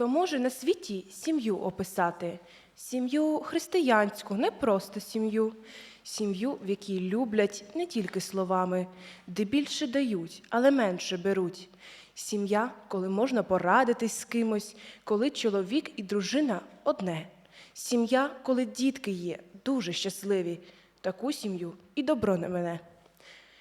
Хто може на світі сім'ю описати? Сім'ю християнську, не просто сім'ю, сім'ю, в якій люблять не тільки словами, де більше дають, але менше беруть. Сім'я, коли можна порадитись з кимось, коли чоловік і дружина одне. Сім'я, коли дітки є, дуже щасливі. Таку сім'ю і добро не мене.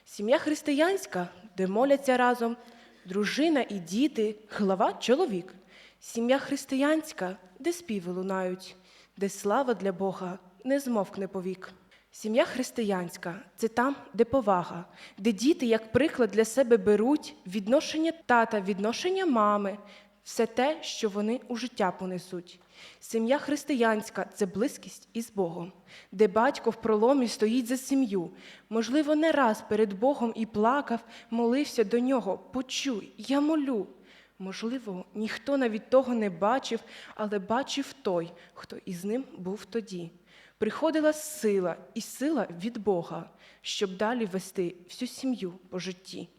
Сім'я християнська, де моляться разом, дружина і діти, глава чоловік. Сім'я християнська, де співи лунають, де слава для Бога не змовкне повік. Сім'я християнська це там, де повага, де діти, як приклад для себе беруть відношення тата, відношення мами, все те, що вони у життя понесуть. Сім'я християнська це близькість із Богом, де батько в проломі стоїть за сім'ю. Можливо, не раз перед Богом і плакав, молився до нього. Почуй, я молю. Можливо, ніхто навіть того не бачив, але бачив той, хто із ним був тоді. Приходила сила і сила від Бога, щоб далі вести всю сім'ю по житті.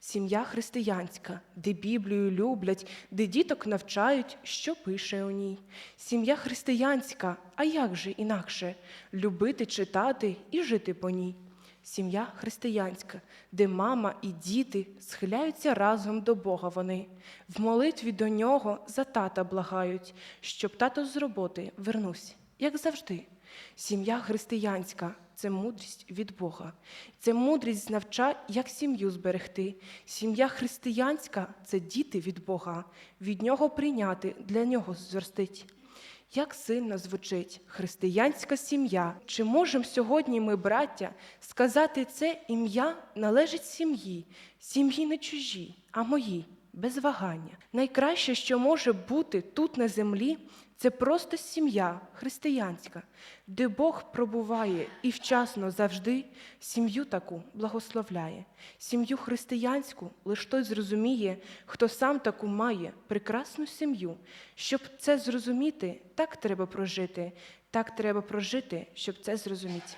Сім'я християнська, де Біблію люблять, де діток навчають, що пише у ній. Сім'я християнська, а як же інакше любити, читати і жити по ній. Сім'я християнська, де мама і діти схиляються разом до Бога вони, в молитві до нього за тата благають, щоб тато з роботи вернувся, як завжди. Сім'я християнська це мудрість від Бога. Це мудрість навча, як сім'ю зберегти. Сім'я християнська це діти від Бога, від нього прийняти, для нього зростить. Як сильно звучить християнська сім'я? Чи можемо сьогодні ми, браття, сказати це ім'я належить сім'ї, сім'ї не чужі, а мої, без вагання. Найкраще, що може бути тут на землі, це просто сім'я християнська, де Бог пробуває і вчасно завжди сім'ю таку благословляє. Сім'ю християнську лиш той зрозуміє, хто сам таку має прекрасну сім'ю. Щоб це зрозуміти, так треба прожити, так треба прожити, щоб це зрозуміти.